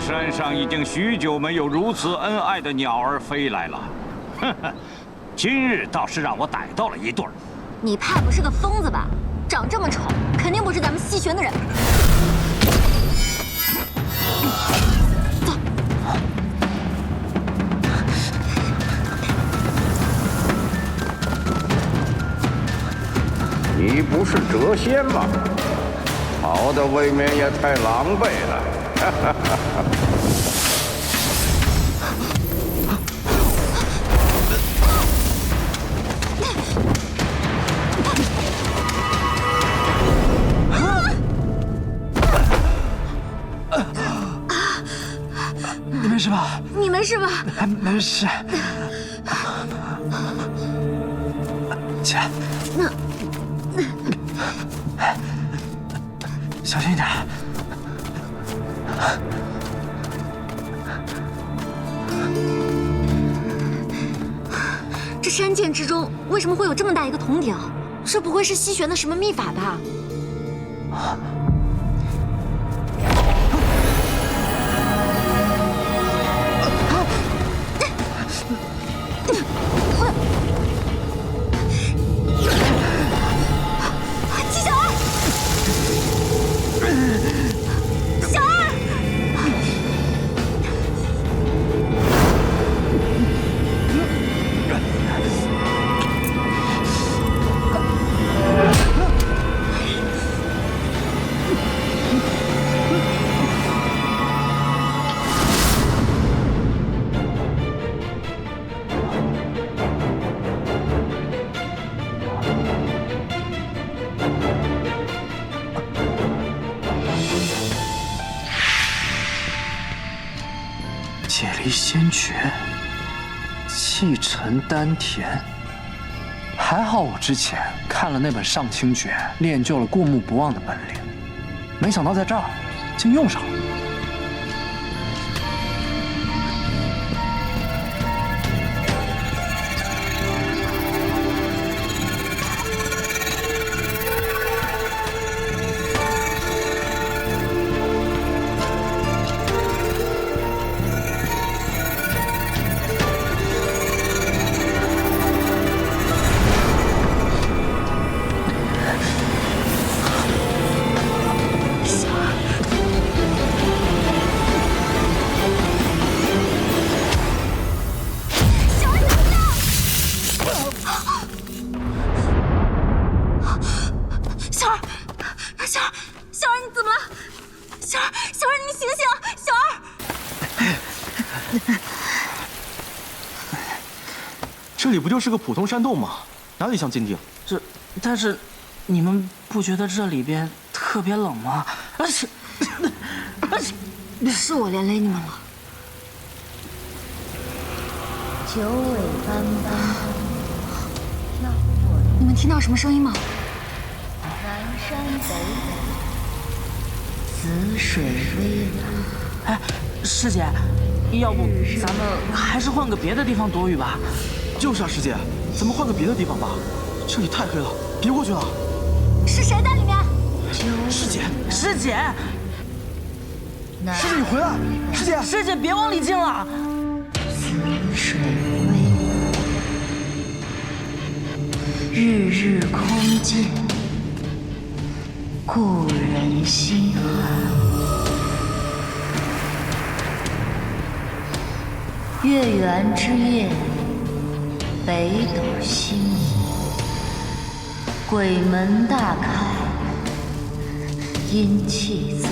山上已经许久没有如此恩爱的鸟儿飞来了。今日倒是让我逮到了一对儿。你怕不是个疯子吧？长这么丑，肯定不是咱们西玄的人。走。你不是谪仙吗？逃的未免也太狼狈了。哈哈哈哈没事吧？你没事吧？没事。起来。那……小心一点。山涧之中为什么会有这么大一个铜鼎？这不会是西玄的什么秘法吧？仙诀，气沉丹田。还好我之前看了那本《上清诀》，练就了过目不忘的本领，没想到在这儿竟用上了。这里不就是个普通山洞吗？哪里像禁地？这，但是，你们不觉得这里边特别冷吗？而且，是我连累你们了。九尾斑斑，你们听到什么声音吗？南山北北，紫水微澜。哎，师姐，要不咱们还是换个别的地方躲雨吧？就是啊，师姐，咱们换个别的地方吧，这里太黑了，别过去了。是谁在里面？师姐，师姐，师姐你回来，师姐，师姐别往里进了。死水微，日日空见，故人心寒。月圆之夜。北斗星移，鬼门大开，阴气最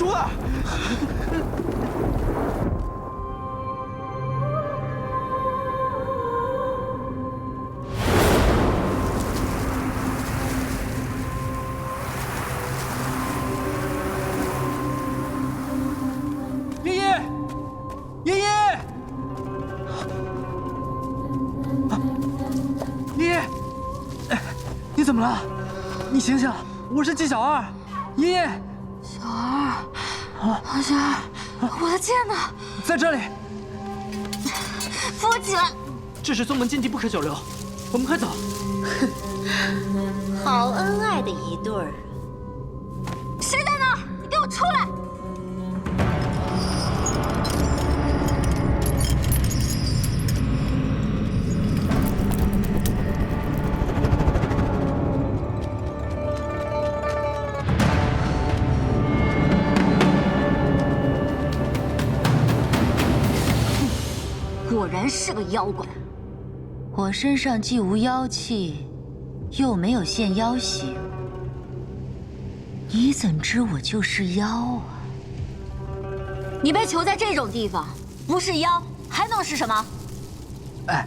输儿！爷爷，爷爷，啊，爷爷，你怎么了？你醒醒，我是纪小二，爷爷。小二，啊，小二，我的剑呢？在这里。扶我起来！这是宗门禁地，不可久留。我们快走。哼，好恩爱的一对儿。谁在那儿？你给我出来！是个妖怪。我身上既无妖气，又没有现妖形，你怎知我就是妖啊？你被囚在这种地方，不是妖还能是什么？哎，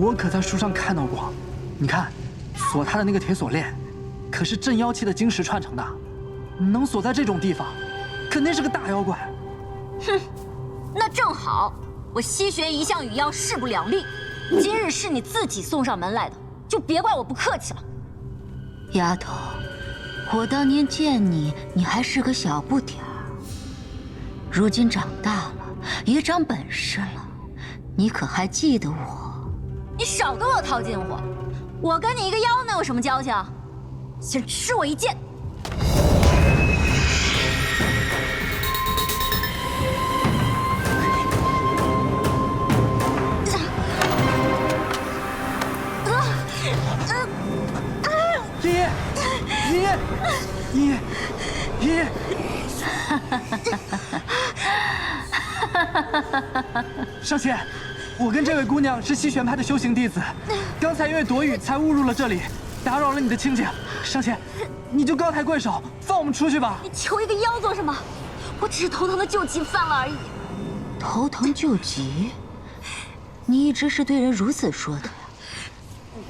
我可在书上看到过，你看，锁他的那个铁锁链，可是镇妖气的晶石串成的，能锁在这种地方，肯定是个大妖怪。哼，那正好，我西玄一向与妖势不两立。今日是你自己送上门来的，就别怪我不客气了。丫头，我当年见你，你还是个小不点儿。如今长大了，也长本事了，你可还记得我？你少跟我套近乎！我跟你一个妖能有什么交情？先吃我一剑！爷爷，爷爷，爷爷！上仙，我跟这位姑娘是西玄派的修行弟子，刚才因为躲雨才误入了这里，打扰了你的清静。上仙，你就高抬贵手，放我们出去吧。你求一个妖做什么？我只是头疼的旧疾犯了而已。头疼旧疾？你一直是对人如此说的呀？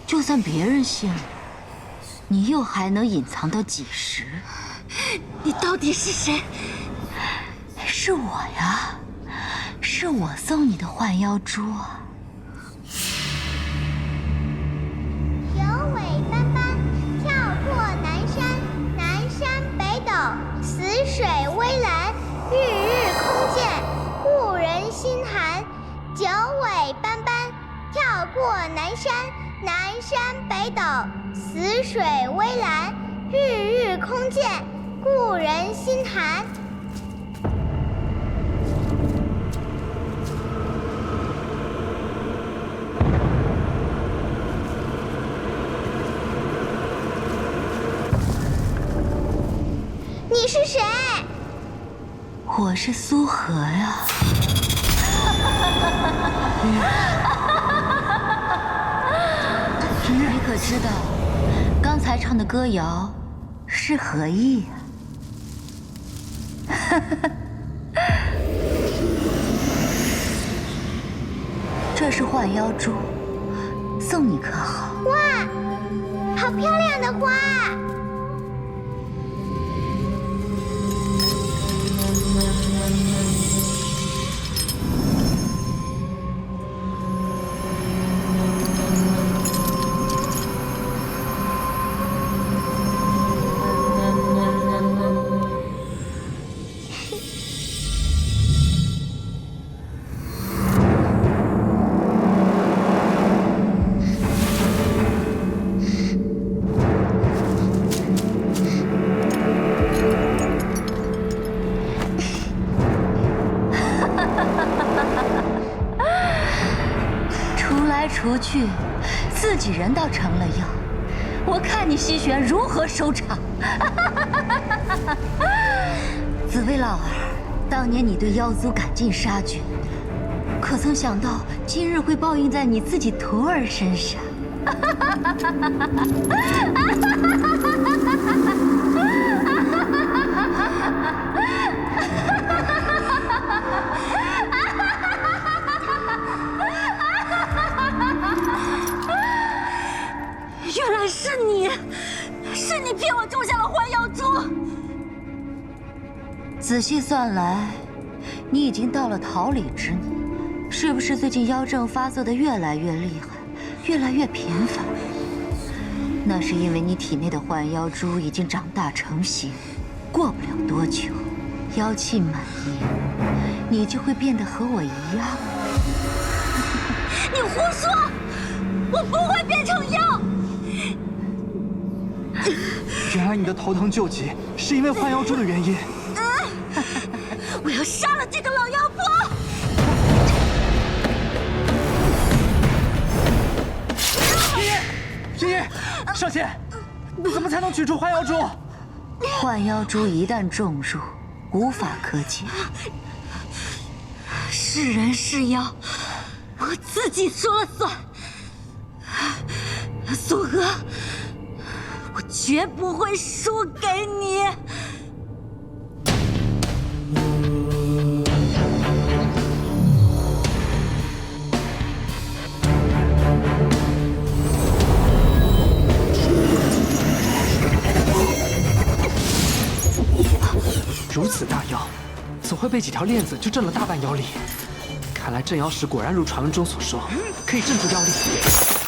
就算别人信了。你又还能隐藏到几时？你到底是谁？是我呀，是我送你的幻妖珠啊！过南山，南山北斗。死水微澜，日日空见，故人心寒。你是谁？我是苏荷呀。你 可知道？刚才唱的歌谣是何意呀？这是幻妖珠，送你可好？哇，好漂亮的花！去，自己人倒成了妖，我看你西玄如何收场！紫薇老儿，当年你对妖族赶尽杀绝，可曾想到今日会报应在你自己徒儿身上？哈哈哈哈哈哈仔细算来，你已经到了桃李之年，是不是最近妖症发作的越来越厉害，越来越频繁？那是因为你体内的幻妖珠已经长大成型，过不了多久，妖气满溢，你就会变得和我一样。你胡说！我不会变成妖。原来你的头疼救急是因为幻妖珠的原因。我要杀了这个老妖婆！爷爷，少仙，怎么才能取出幻妖珠？幻妖珠一旦中入，无法可解。是人是妖，我自己说了算。苏娥，我绝不会输给你。被几条链子就镇了大半妖力？看来镇妖石果然如传闻中所说，可以镇住妖力。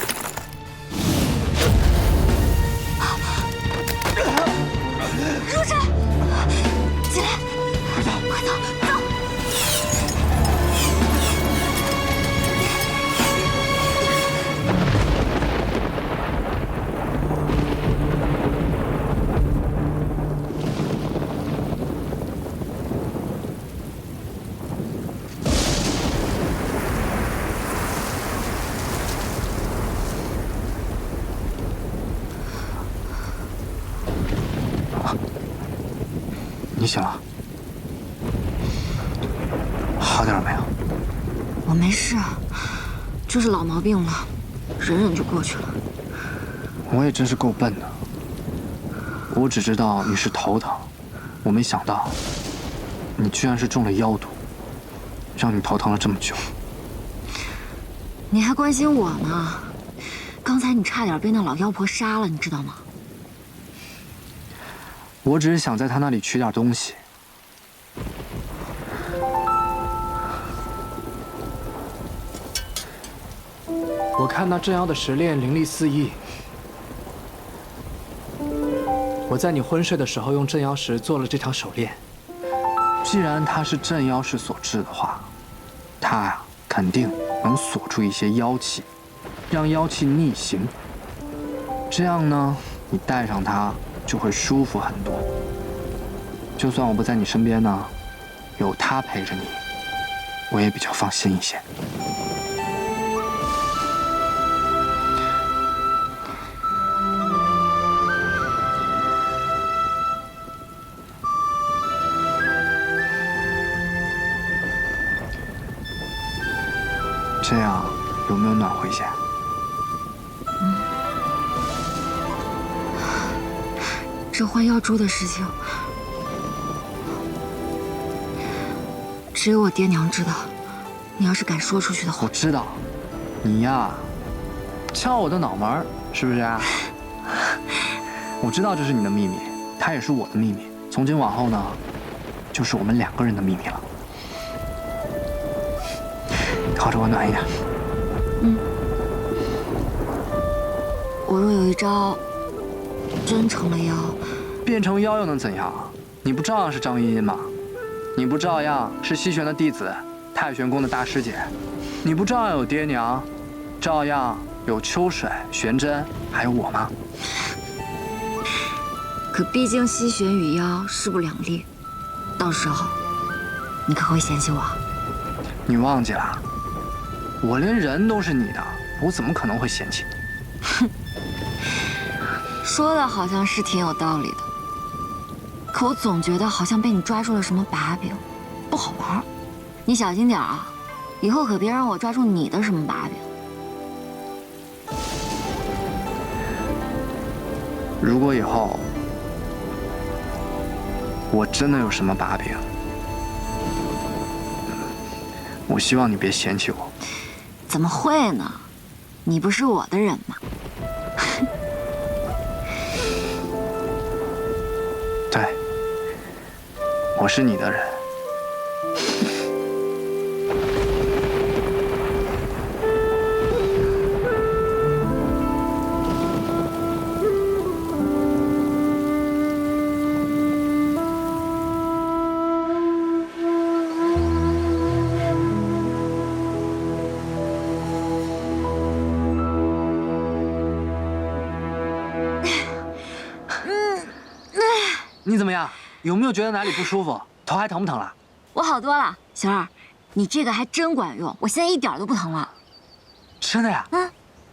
就是老毛病了，忍忍就过去了。我也真是够笨的，我只知道你是头疼，我没想到你居然是中了妖毒，让你头疼了这么久。你还关心我呢？刚才你差点被那老妖婆杀了，你知道吗？我只是想在她那里取点东西。我看那镇妖的石链灵力四溢，我在你昏睡的时候用镇妖石做了这条手链。既然它是镇妖石所制的话，它呀肯定能锁住一些妖气，让妖气逆行。这样呢，你戴上它就会舒服很多。就算我不在你身边呢，有它陪着你，我也比较放心一些。珠的事情，只有我爹娘知道。你要是敢说出去的话，我知道，你呀，敲我的脑门儿，是不是啊？我知道这是你的秘密，它也是我的秘密。从今往后呢，就是我们两个人的秘密了。靠着我暖一点。嗯我若有一朝真成了妖，变成妖又能怎样？你不照样是张茵茵吗？你不照样是西玄的弟子，太玄宫的大师姐？你不照样有爹娘，照样有秋水、玄真，还有我吗？可毕竟西玄与妖势不两立，到时候你可会嫌弃我？你忘记了？我连人都是你的，我怎么可能会嫌弃你？哼 说的好像是挺有道理的，可我总觉得好像被你抓住了什么把柄，不好玩儿。你小心点儿啊，以后可别让我抓住你的什么把柄。如果以后我真的有什么把柄，我希望你别嫌弃我。怎么会呢？你不是我的人吗？我是你的人。你怎么样？有没有觉得哪里不舒服？头还疼不疼了？我好多了，熊二，你这个还真管用，我现在一点都不疼了。真的呀？嗯，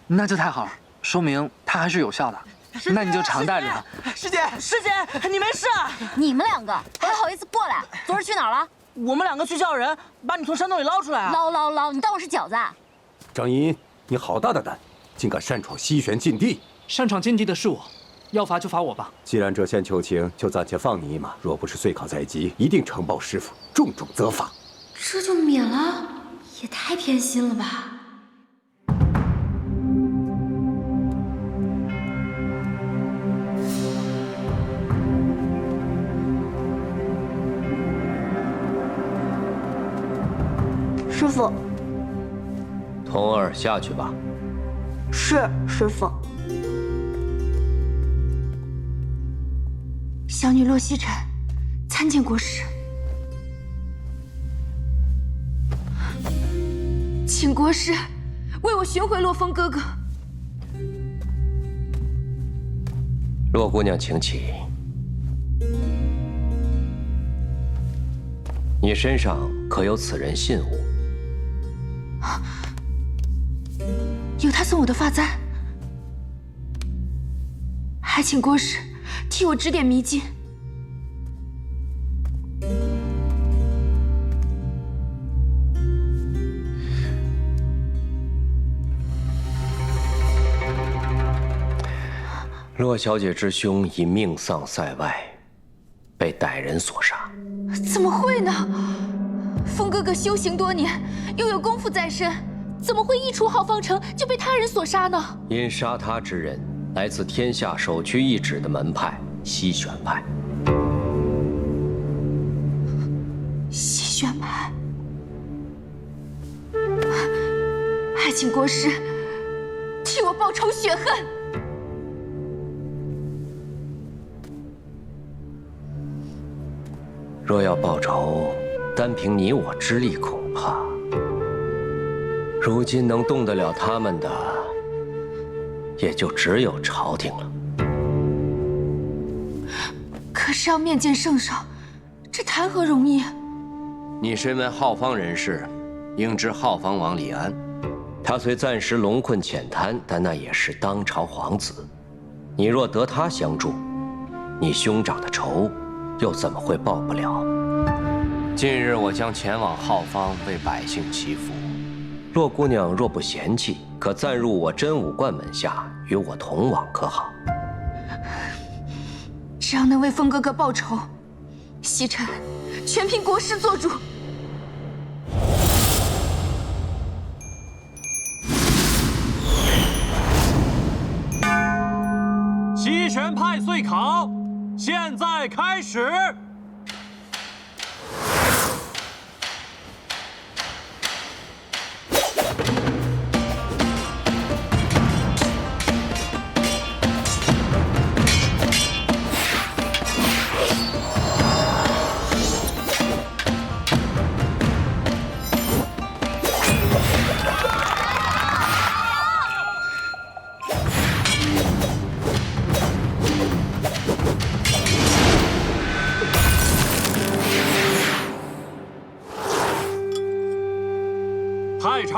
那就太好了，说明它还是有效的。那你就常带着它。师姐，师姐，你没事啊？你们两个还好意思过来？昨儿去哪儿了？我们两个去叫人把你从山洞里捞出来啊！捞捞捞！你当我是饺子啊？张银，你好大的胆，竟敢擅闯西玄禁地！擅闯禁地的是我，要罚就罚我吧。既然折仙求情，就暂且放你一马。若不是岁考在即，一定呈报师傅，重重责罚。这就免了，也太偏心了吧！师傅，童儿下去吧。是师傅。小女洛西尘参见国师，请国师为我寻回洛风哥哥。洛姑娘，请起。你身上可有此人信物？有他送我的发簪，还请国师替我指点迷津。洛小姐之兄已命丧塞外，被歹人所杀。怎么会呢？风哥哥修行多年，又有功夫在身，怎么会一出浩方城就被他人所杀呢？因杀他之人来自天下首屈一指的门派西玄派。西玄派，还请国师替我报仇雪恨。若要报仇，单凭你我之力，恐怕如今能动得了他们的，也就只有朝廷了。可是要面见圣上，这谈何容易？你身为浩方人士，应知浩方王李安，他虽暂时龙困浅滩，但那也是当朝皇子。你若得他相助，你兄长的仇。又怎么会报不了？近日我将前往浩方为百姓祈福，洛姑娘若不嫌弃，可暂入我真武观门下，与我同往，可好？只要能为风哥哥报仇，西城全凭国师做主。西玄派岁考。现在开始。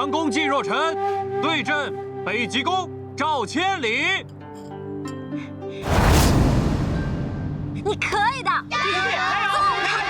太常宫季若尘对阵北极宫赵千里，你可以的！加油！